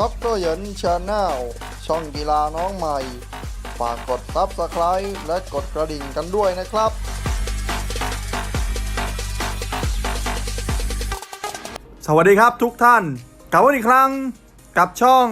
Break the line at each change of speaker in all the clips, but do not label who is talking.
ด็อกเตอร์เหยินชาแนลช่องกีฬาน้องใหม่ ฝากกดซับสไคร b e และกดกระดิ่งกันด้วยนะครับ
สวัสดีครับทุกท่านกลับมาอีกครั้งกับช่อง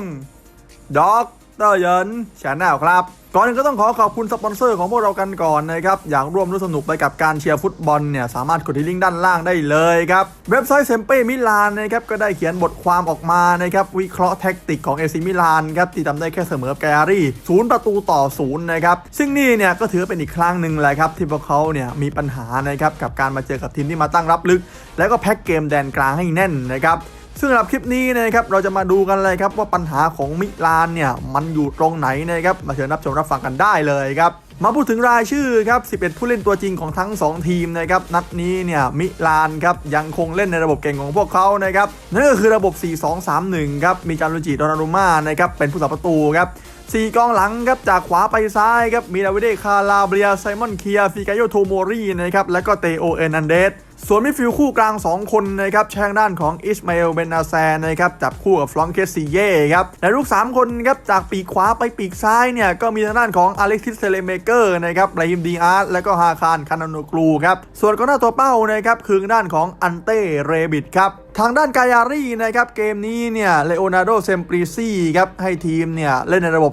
ด็อก เตอร์เยินชาแนลครับ ก่อนอื่นก็ต้องขอขอบคุณสปอนเซอร์ของพวกเรากันก่อนนะครับ อยากร่วมร่วมสนุกไปกับการเชียร์ฟุตบอลเนี่ย สามารถกดที่ลิงก์ด้านล่างได้เลยครับ เว็บไซต์เซมเป้มิลานนะครับ ก็ได้เขียนบทความออกมานะครับ วิเคราะห์แท็กติกของเอซิมิลานครับ ที่ทำได้แค่เสมอแกรี่ศูนย์ประตูต่อศูนย์นะครับ ซึ่งนี่เนี่ยก็ถือเป็นอีกครั้งหนึ่งแหละครับที่พวกเขาเนี่ยมีปัญหานะครับกับการมาเจอกับทีมที่มาตั้งรับลึก แล้วก็แพ็กเกมแดนกลางให้แน่นนะครับ ซึ่งสำหรับคลิปนี้นะครับเราจะมาดูกันเลยครับว่าปัญหาของมิลานเนี่ยมันอยู่ตรงไหนนะครับมาเชิญรับชมรับฟังกันได้เลยครับมาพูดถึงรายชื่อครับ 11 ผู้เล่นตัวจริงของทั้ง 2 ทีมนะครับนัดนี้เนี่ยมิลานครับยังคงเล่นในระบบเก่งของพวกเขานะครับนั่นก็คือระบบ 4-2-3-1 ครับมีจารุจิโดนารุม่านะครับเป็นผู้สับประตูครับ สี่กองหลังครับจากขวาไปซ้ายครับมีดาวิดคาลาเบียไซมอนเคียฟิกาโยโทโมรีนะครับแล้วก็เตโอเอนันเดสส่วนมิดฟิลด์คู่กลาง 2 คนนะครับแช่งด้านของอิสมาเอลเบนาแซนนะครับจับคู่กับฟลองเคสซีเย่ครับและลูก 3 คนครับจากปีกขวาไปปีกซ้ายเนี่ยก็มีทางด้านของอเล็กซิสเซเลเมเกอร์นะครับไรฮิมดีอาร์ตและก็ฮาคารคานาโนกลูครับส่วนกองหน้าตัวเป้านะครับคือด้านของอันเต้เรบิดครับ ทางด้านกายารีนะครับเกมนี้เนี่ยเลโอนาร์โดเซมปริซี่ครับให้ทีมเนี่ยเล่นในระบบ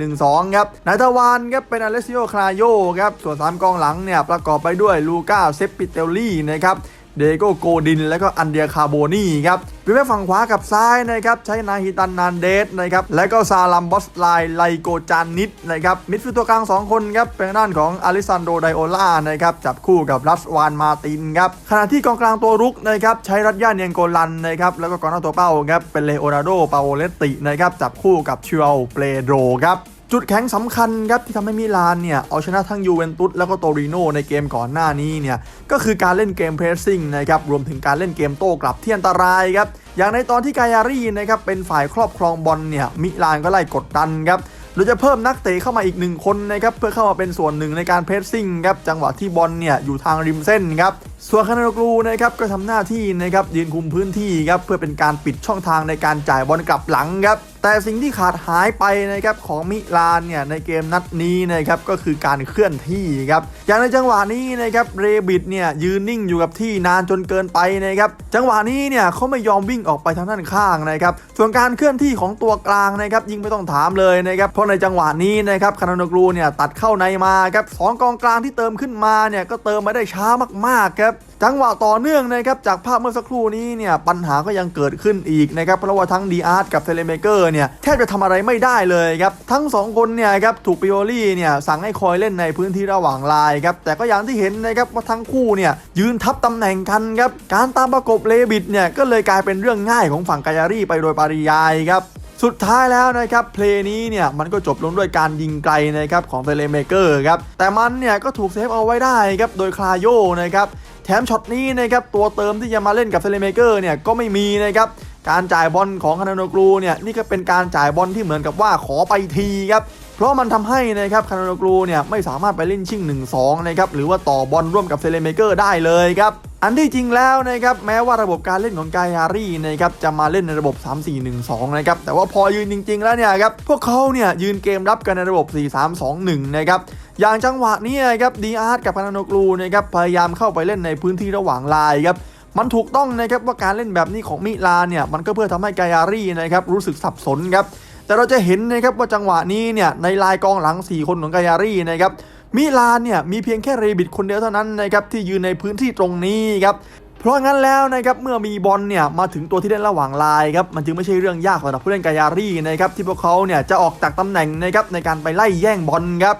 3-4-1-2 ครับนายทวานครับเป็นอเลสซิโอคลาโยครับส่วน 3 กองหลังเนี่ยประกอบไปด้วยลูก้าเซปปิเตลลี่นะครับ เดโกโกดิน และก็อันเดียคาโบนีครับวิแม่ฝั่งขวากับซ้ายนะครับใช้นาฮิตันนานเดสนะครับและก็ซาลัมบอสไลไลโกจานิดนะครับมิดฟิลด์ตัวกลาง 2 คนครับเป็นด้านของอลิซันโดไดโอล่านะครับจับคู่กับรัสวานมาตินครับขณะที่กองกลางตัวรุกนะครับใช้รัตย่าเนียงโกลันนะครับแล้วก็กองหน้าตัวเป้าครับเป็นเลโอนาร์โดปาโอเลตตินะครับจับคู่กับเชลเปโดรครับ จุดแข็งสำคัญครับที่ทำให้มิลานเนี่ยเอาชนะทั้งยูเวนตุสแล้วก็โตริโนในเกมก่อนหน้านี้เนี่ยก็คือการเล่นเกมเพรสซิ่งนะครับรวมถึงการเล่นเกมโต้กลับที่อันตรายครับอย่างในตอนที่กายารีนะครับเป็นฝ่ายครอบครองบอลเนี่ยมิลานก็ไล่กดดันครับเราจะเพิ่มนักเตะเข้ามาอีกหนึ่งคนนะครับเพื่อเข้ามาเป็นส่วนหนึ่งในการเพรสซิ่งครับจังหวะที่บอลเนี่ยอยู่ทางริมเส้นครับ ส่วนคานาโนกลูนะครับก็ทำหน้าที่นะครับยืนคุมพื้นที่ครับเพื่อเป็นการปิดช่องทางในการจ่ายบอลกลับหลังครับแต่สิ่งที่ขาดหายไปนะครับของมิลานเนี่ยในเกมนัดนี้นะครับก็คือการเคลื่อนที่ครับอย่างในจังหวะนี้นะครับเรบิดเนี่ยยืนนิ่งอยู่กับที่นานจนเกินไปนะครับจังหวะนี้เนี่ยเขาไม่ยอมวิ่งออกไปทางด้านข้างนะครับส่วนการเคลื่อนที่ของตัวกลางนะครับยิ่งไม่ต้องถามเลยนะครับเพราะในจังหวะนี้นะครับคานาโนกลูเนี่ยตัดเข้าในมาครับสองกองกลางที่เติมขึ้นมาเนี่ยก็เติมมาได้ช้ามากๆครับจังหวะต่อเนื่องนะครับจากภาพเมื่อสักครู่นี้เนี่ยปัญหาก็ยังเกิดขึ้นอีกนะครับเพราะว่าทั้งดีอาร์ตกับเทเลเมเกอร์เนี่ยแทบจะทำอะไรไม่ได้เลยครับทั้ง 2 คนเนี่ยครับถูกปิโอลี่เนี่ยสั่งให้คอยเล่นในพื้นที่ระหว่างลายครับแต่ก็อย่างที่เห็นนะครับว่าทั้งคู่เนี่ยยืนทับตำแหน่งกันครับการตามประกบเลบิดเนี่ยก็เลยกลายเป็นเรื่องง่ายของฝั่งกายารีไปโดยปริยายครับ สุดท้ายแล้วนะครับเพลย์นี้เนี่ยมันก็จบลงด้วยการยิงไกลนะครับของเทเลเมเกอร์ครับแต่มันเนี่ยก็ถูกเซฟเอาไว้ได้ครับโดยคลาโยนะครับแถมช็อตนี้นะครับตัวเติมที่จะมาเล่นกับเซเลเมเกอร์เนี่ยก็ไม่มีนะครับการจ่ายบอลของคานาโนกรูเนี่ยนี่ก็เป็นการจ่ายบอลที่เหมือนกับว่าขอไปทีครับเพราะมันทำให้นะครับคานาโนกรูเนี่ยไม่สามารถไปเล่นชิ่ง 1-2นะครับหรือว่าต่อบอลร่วมกับเซเลเมเกอร์ได้เลยครับ อันที่จริงแล้วนะครับแม้ว่าระบบการเล่นของกายารีนะครับจะมาเล่นในระบบ 3-4-1-2 นะครับแต่ว่าพอยืนจริง ๆ แล้วเนี่ยครับพวกเขาเนี่ยยืนเกมรับกันในระบบ 4-3-2-1 นะครับอย่างจังหวะนี้ครับดีอาร์ตกับพานาโนกลูนะครับพยายามเข้าไปเล่นในพื้นที่ระหว่างลายครับมันถูกต้องนะครับว่าการเล่นแบบนี้ของมิลานเนี่ยมันก็เพื่อทำให้กายารีนะครับรู้สึกสับสนครับแต่เราจะเห็นนะครับว่าจังหวะนี้เนี่ยในลายกองหลัง 4 คนของกายารีนะครับ มิลานเนี่ยมีเพียงแค่เรบิดคนเดียวเท่านั้นนะครับที่ยืนในพื้นที่ตรงนี้ครับเพราะงั้นแล้วนะครับเมื่อมีบอลเนี่ยมาถึงตัวที่เล่นระหว่างลายครับมันจึงไม่ใช่เรื่องยากสำหรับผู้เล่นกายารีนะครับที่พวกเขาเนี่ยจะออกจากตำแหน่งนะครับในการไปไล่แย่งบอลครับ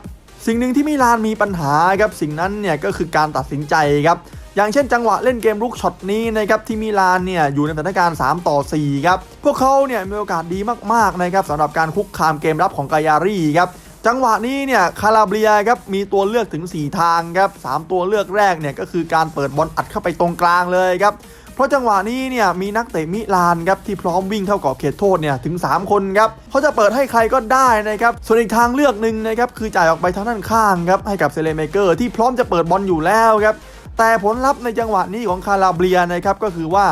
สิ่งหนึ่งที่มิลานมีปัญหาครับสิ่งนั้นเนี่ยก็คือการตัดสินใจครับอย่างเช่นจังหวะเล่นเกมลุกช็อตนี้นะครับที่มิลานเนี่ยอยู่ในสถานการณ์ 3 ต่อ 4 ครับ พวกเขาเนี่ยมีโอกาสดีมากๆนะครับสำหรับการคุกคามเกมรับของกายารีครับ จังหวะนี้เนี่ยคาราเบียครับมีตัวเลือกถึง 4 ทางครับสามตัวเลือกแรกเนี่ยก็คือการเปิดบอลอัดเข้าไปตรงกลางเลยครับเพราะจังหวะนี้เนี่ยมีนักเตะมิลานครับที่พร้อมวิ่งเข้ากรอบเขตโทษเนี่ยถึง 3 คนครับเขาจะเปิดให้ใครก็ได้นะครับส่วนอีกทางเลือกหนึ่งนะครับคือจ่ายออกไปทางด้านข้างครับให้กับเซเลเมเกอร์ที่พร้อมจะเปิดบอลอยู่แล้วครับแต่ผลลัพธ์ในจังหวะนี้ของคาราเบียนะครับก็คือว่า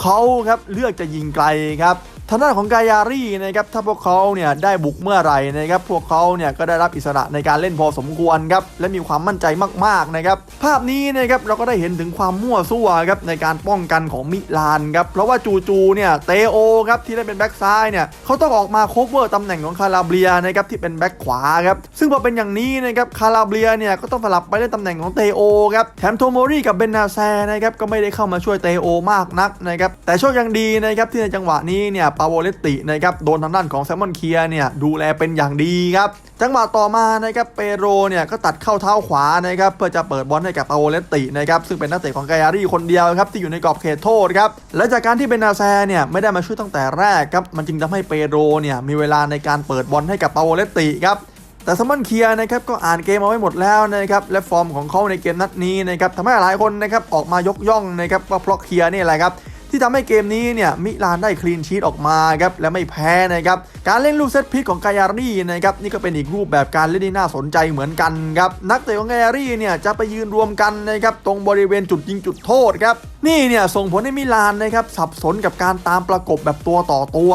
เขาครับเลือกจะยิงไกลครับ ทางด้านของกายารีนะครับถ้าพวกเขาเนี่ยได้บุกเมื่อไหร่นะครับพวกเขาเนี่ยก็ได้รับอิสระในการเล่นพอสมควรครับและมีความมั่นใจมากๆนะครับภาพนี้นะครับเราก็ได้เห็นถึงความมั่วซั่วครับในการป้องกันของมิลานครับเพราะว่าจูๆเนี่ยเตโอครับที่ได้เป็นแบ็กซ้ายเนี่ยเขาต้องออกมาโคเวอร์ตำแหน่งของคาราเบียนะครับที่เป็นแบ็กขวาครับซึ่งพอเป็นอย่างนี้นะครับคาราเบียเนี่ยก็ต้องสลับไปเล่นตำแหน่งของเตโอครับแถมโทโมริกับเบนนาแซนะครับก็ไม่ได้เข้ามาช่วยเตโอมากนักนะครับแต่โชคยังดีนะครับที่ในจังหวะนี้เนี่ยปาโวเลตตินะครับโดนทางด้านของแซมมอนเคียเนี่ยดูแลเป็นอย่างดีครับจังหวะต่อมานะครับเปโรเนี่ยก็ตัดเข้าเท้าขวานะครับเพื่อจะเปิดบอลให้กับปาโวเลตตินะครับซึ่งเป็นนักเตะของกายารีคนเดียวครับที่อยู่ในกรอบเขตโทษครับและจากการที่เบนนาแซเนี่ยไม่ได้มาช่วยตั้งแต่แรกครับมันจึงทำให้เปโรเนี่ยมีเวลาในการเปิดบอลให้กับปาโวเลตติครับแต่ซัมมอนเคียนะครับก็อ่านเกมเอาไว้หมดแล้วนะครับและฟอร์มของเขาในเกมนัดนี้นะครับทำให้หลายคนนะครับออกมายกย่องนะครับว่าเพราะเคียนี่แหละครับ ที่ทำให้เกมนี้เนี่ยมิลานได้คลีนชีตออกมาครับและไม่แพ้นะครับการเล่นลูกเซตพิษของกายารี่นะครับนี่ก็เป็นอีกรูปแบบการเล่นที่น่าสนใจเหมือนกันครับนักเตะของกายารี่เนี่ยจะไปยืนรวมกันนะครับตรงบริเวณจุดยิงจุดโทษครับนี่เนี่ยส่งผลให้มิลานนะครับสับสนกับการตามประกบแบบตัวต่อตัว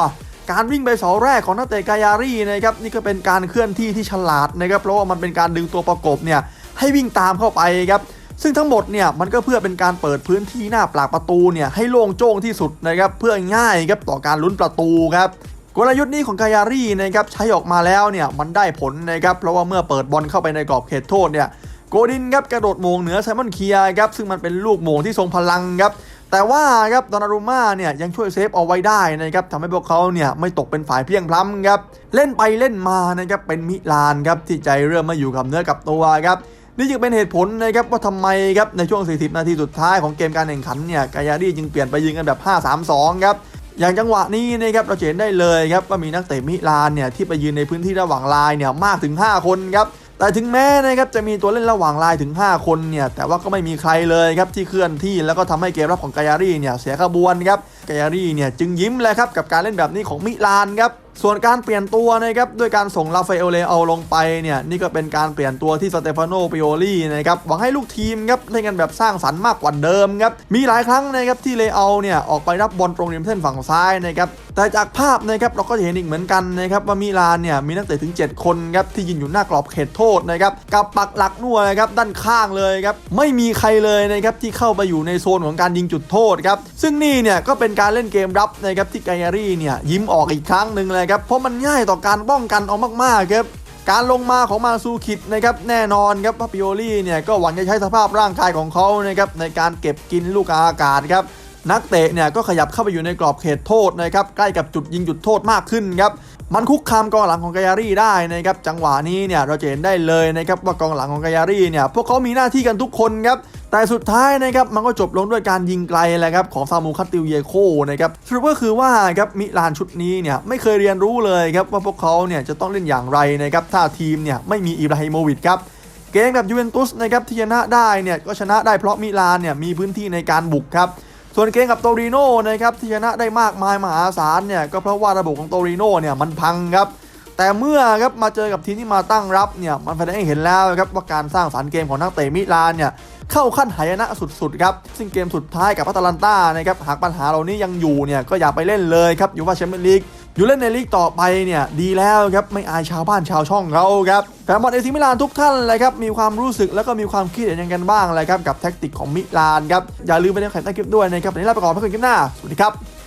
การวิ่งไปเสาแรกของนักเตะกายารี่นะครับนี่ก็เป็นการเคลื่อนที่ที่ฉลาดนะครับเพราะว่ามันเป็นการดึงตัวประกบเนี่ยให้วิ่งตามเข้าไปครับ ซึ่งทั้งหมดเนี่ยมันก็เพื่อเป็นการเปิดพื้นที่หน้าปากประตูเนี่ยให้โล่งโจ้งที่สุดนะครับเพื่อง่ายครับต่อการลุ้นประตูครับกลยุทธ์นี้ของกายารีนะครับใช้ออกมาแล้วเนี่ยมันได้ผลนะครับเพราะว่าเมื่อเปิดบอลเข้าไปในกรอบเขตโทษเนี่ยโกดินครับกระโดดโมงเหนือไซมอนเคียครับซึ่งมันเป็นลูกโมงที่ทรงพลังครับแต่ว่าครับดอนนารุม่าเนี่ยยังช่วยเซฟเอาไว้ได้นะครับทำให้พวกเขาเนี่ยไม่ตกเป็นฝ่ายเพียงพล้ำครับเล่นไปเล่นมานะครับเป็นมิลานครับที่ใจเริ่มมาอยู่กับเนื้อกับตัวครับ นี่จึงเป็นเหตุผลนะครับว่าทำไมครับในช่วง 40 นาทีสุดท้ายของเกมการแข่งขันเนี่ยกายาดีจึงเปลี่ยนไปยิงกันแบบ 5-3-2 ครับอย่างจังหวะนี้นะครับเราเห็นได้เลยครับว่ามีนักเตะมิลานเนี่ยที่ไปยืนในพื้นที่ระหว่างลายเนี่ยมากถึง 5 คนครับแต่ถึงแม้นะครับจะมีตัวเล่นระหว่างลายถึง 5 คนเนี่ยแต่ว่าก็ไม่มีใครเลยครับที่เคลื่อนที่แล้วก็ทำให้เกมรับของกายารีเนี่ยเสียขบวนครับกายารีเนี่ยจึงยิ้มเลยครับกับการเล่นแบบนี้ของมิลานครับส่วนการเปลี่ยนตัวนะครับด้วยการส่งลาฟาเอลเลเอาลงไปเนี่ยนี่ก็เป็นการเปลี่ยนตัวที่สเตฟานโนปิโอลีนะครับหวังให้ลูกทีมครับเล่นกันแบบสร้างสรรค์มากกว่าเดิมครับมีหลายครั้งนะครับที่เลเอาเนี่ยออกไปรับบอลตรงริมเส้นฝั่งซ้ายนะครับแต่จากภาพนะครับเราก็จะเห็นอีกเหมือนกันนะครับว่ามิลานเนี่ยมีนักเตะถึง 7 คนครับที่ยืนอยู่หน้ากรอบเขตโทษนะครับกับปักหลักนัวนะครับด้านข้างเลยครับไม่มีใครเลยนะครับที่เข้าไปอยู่ในโซนของการยิงจุดโทษครับซึ่งนี่เนี่ยก็เป็นการเล่นเกมรับนะครับที่ไกอารี่เนี่ยยิ้มออกอีกครั้งหนึ่งเลยครับเพราะมันง่ายต่อการป้องกันเอามากๆครับการลงมาของมาซูคิดนะครับแน่นอนครับพาปิโอลี่เนี่ยก็หวังจะใช้สภาพร่างกายของเขานะครับในการเก็บกินลูกอากาศครับนักเตะเนี่ยก็ขยับเข้าไปอยู่ในกรอบเขตโทษนะครับใกล้กับจุดยิงจุดโทษมากขึ้นครับมันคุกคามกองหลังของกายารี่ได้นะครับจังหวะนี้เนี่ยเราจะเห็นได้เลยนะครับว่ากองหลังของกายารี่เนี่ยพวกเขามีหน้าที่กันทุกคนครับ แต่สุดท้ายนะครับมันก็จบลงด้วยการยิงไกลแหละครับของซามูคัตติลเยโคนะครับสรุปก็คือว่าครับมิลานชุดนี้เนี่ยไม่เคยเรียนรู้เลยครับว่าพวกเขาเนี่ยจะต้องเล่นอย่างไรนะครับถ้าทีมเนี่ยไม่มีอิบราฮิโมวิชครับเกมกับยูเวนตุสนะครับที่ชนะได้เนี่ยก็ชนะได้เพราะมิลานเนี่ยมีพื้นที่ในการบุกครับส่วนเกมกับโตริโน่นะครับที่ชนะได้มากมายมหาศาลเนี่ยก็เพราะว่าระบบของโตริโน่เนี่ยมันพังครับแต่เมื่อครับมาเจอกับทีมที่มาตั้งรับเนี่ยมันแสดงให้เห็นแล้วครับว่าการสร้างสรรค์เกมของนักเตะมิลานเนี่ย เข้าขั้นหายนะสุดๆครับซึ่งเกมสุดท้ายกับพัตลันต้านะครับหากปัญหาเหล่านี้ยังอยู่เนี่ยก็อย่าไปเล่นเลยครับอยู่ว่าแชมเปี้ยนลีกอยู่เล่นในลีกต่อไปเนี่ยดีแล้วครับไม่อายชาวบ้านชาวช่องเขาครับแฟนบอลเอซิมิลานทุกท่านเลยครับมีความรู้สึกแล้วก็มีความคิดเห็นยังกันบ้างเลยครับกับแท็กติกของมิลานครับอย่าลืมไปดูแข่งใต้คลิปด้วยนะครับในนี้ลาไปก่อนเพื่อนกันคลิปหน้าสวัสดีครับ